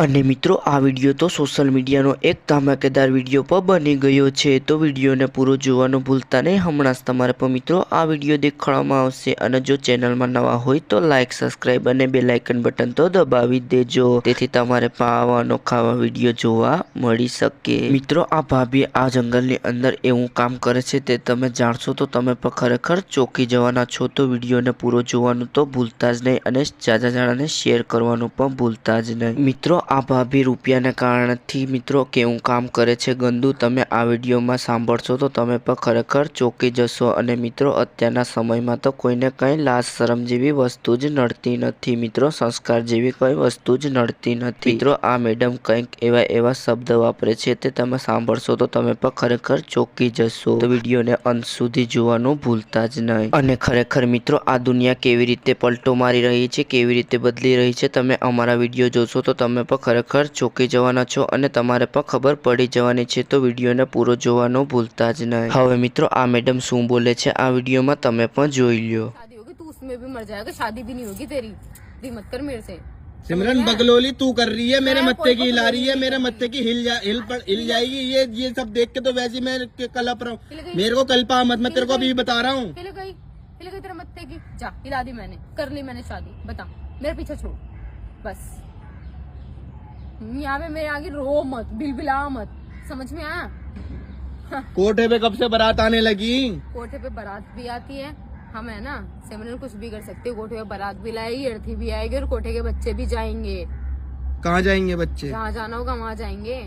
અને મિત્રો, આ વીડિયો તો સોશિયલ મીડિયાનો એક ધમાકેદાર વીડિયો પર બની ગયો છે. તો વિડીયોને પૂરો જોવાનું ભૂલતા નહીં. હમણાં જ તમારે પણ મિત્રો, આ વીડિયો દેખાડવામાં આવશે અને જો ચેનલમાં નવા હોય તો લાઇક સબસ્ક્રાઇબ અને બે લાઇકન બટન તો દબાવી દેજો. તેથી તમારે પણ આવા અનોખા વીડિયો જોવા મળી શકે. મિત્રો, આ ભાભી આ જંગલની અંદર એવું કામ કરે છે તે તમે જાણશો તો તમે પણ ખરેખર ચોંકી જવાના છો. તો વિડીયોને પૂરો જોવાનું તો ભૂલતા જ નહીં અને જાજા જાણાને શેર કરવાનું પણ ભૂલતા જ નહીં. મિત્રો આ ભાભી રૂપિયાના કારણથી મિત્રો કેવું કામ કરે છે? ગંદુ, તમે આ વિડીયોમાં સાંભળશો તો તમે પણ ખરેખર ચોંકી જશો અને મિત્રો અત્યારના સમયમાં તો કોઈને કંઈ લાજ શરમ જેવી વસ્તુ જ નડતી નથી. મિત્રો, સંસ્કાર જેવી કંઈ વસ્તુ જ નડતી નથી. મિત્રો, આ મેડમ કંઈક એવા એવા શબ્દ વાપરે છે તે તમે સાંભળશો તો તમે પણ ખરેખર ચોંકી જશો. વિડીયોને અંત સુધી જોવાનું ભૂલતા જ નહીં. અને ખરેખર મિત્રો, આ દુનિયા કેવી રીતે પલટો મારી રહી છે, કેવી રીતે બદલી રહી છે, તમે અમારા વીડિયો જોશો તો તમે પણ ખરેખર ચોંકી જવાના છો અને તમારે પણ ખબર પડી જવાની છે તો વિડીયોને પૂરો જોવાનું ભૂલતા જ નહીં હવે મિત્રો આ મેડમ શું બોલે છે આ વિડીયોમાં તમે પણ જોઈ લ્યો शादी होगी तू उसमें भी मर जाएगा शादी भी नहीं होगी तेरी दी मत कर मेरे से सिमरन बगलोली तू कर रही है मेरे मत्थे की हिला रही है मेरे मत्थे की हिल जा, हिल पड़, हिल जाएगी ये ये सब देख के तो वैसे ही मैं के- कल अप रहा हूँ मेरे को कल पा मत मैं तेरे को अभी बता रहा हूँ हिल गई हिल गई तेरे मत्थे की जा हिला दी मैंने कर ली मैंने शादी बता मेरे पीछे छोड़ बस यहाँ पे मेरे आगे रो मत बिलबिला मत। समझ में आया? कोठे पे कब से बारात आने लगी? कोठे पे बारात भी आती है। हम है ना सिमरन कुछ भी कर सकते कोठे पे बारात भी लाएगी अर्थी भी आएगी और कोठे के बच्चे भी जाएँगे। कहाँ जाएँगे बच्चे? जहाँ जाना होगा वहाँ जाएँगे।